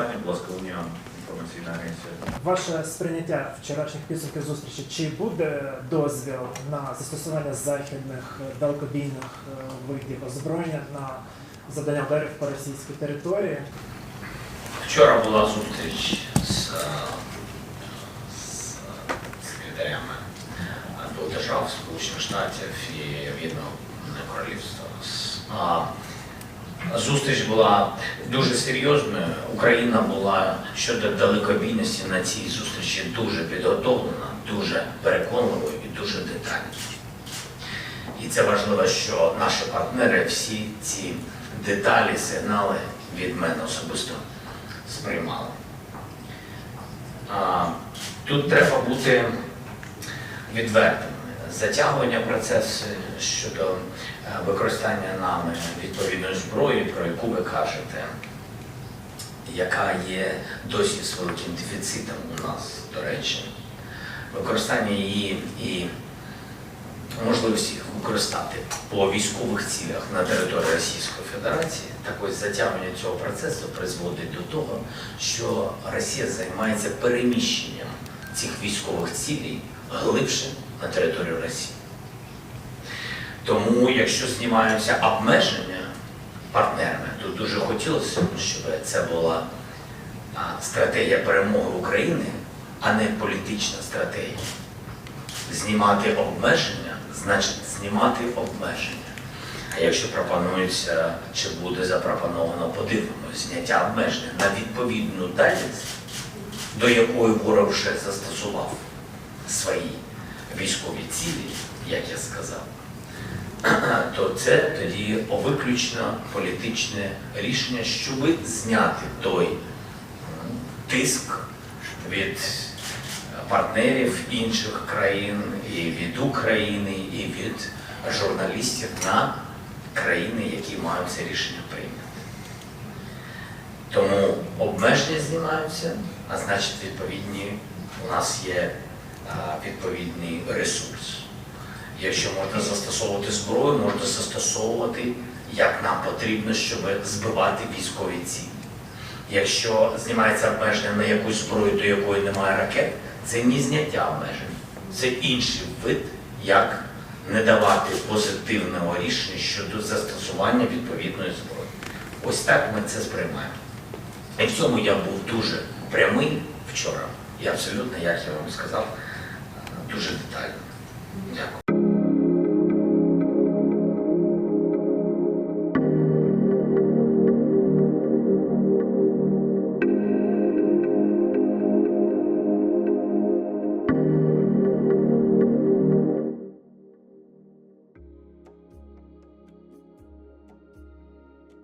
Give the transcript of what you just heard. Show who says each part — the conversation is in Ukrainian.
Speaker 1: питання, будь ласка, Унія інформаційна агенція.
Speaker 2: Ваше сприйняття вчорашніх підсумків зустрічі, чи буде дозвіл на застосування західних далекобійних е, видів озброєння на завдання ударів по російській території?
Speaker 3: Вчора була зустріч з, е, з секретарями двох держав Сполучених Штатів і Об'єднаного Королівства. Зустріч була дуже серйозною. Україна була щодо далекобійності на цій зустрічі дуже підготовлена, дуже переконливою і дуже детальною. І це важливо, що наші партнери всі ці деталі, сигнали від мене особисто сприймали. Тут треба бути відвертими. Затягування процесу щодо е, використання нами відповідної зброї, про яку ви кажете, яка є досі з великим дефіцитом у нас, до речі, використання її і можливості їх використати по військових цілях на території Російської Федерації, так ось затягування цього процесу призводить до того, що Росія займається переміщенням цих військових цілей глибше на територію Росії. Тому, якщо знімаються обмеження партнерами, то дуже хотілося б, щоб це була стратегія перемоги України, а не політична стратегія знімати обмеження, значить знімати обмеження. А якщо пропонується, чи буде запропоновано, подивимось, зняття обмеження на відповідну дальність, до якої ворог вже застосував свої військові цілі, як я сказав, то це тоді виключно політичне рішення, щоб зняти той тиск від партнерів інших країн, і від України, і від журналістів на країни, які мають це рішення прийняти. Тому обмеження знімаються, а значить, відповідні у нас є відповідний ресурс. Якщо можна застосовувати зброю, можна застосовувати як нам потрібно, щоб збивати військові цілі. Якщо знімається обмеження на якусь зброю, до якої немає ракет, це не зняття обмежень, це інший вид, як не давати позитивного рішення щодо застосування відповідної зброї. Ось так ми це сприймаємо. І в цьому я був дуже прямий вчора. І абсолютно, як я вам сказав, дуже детально. Дякую.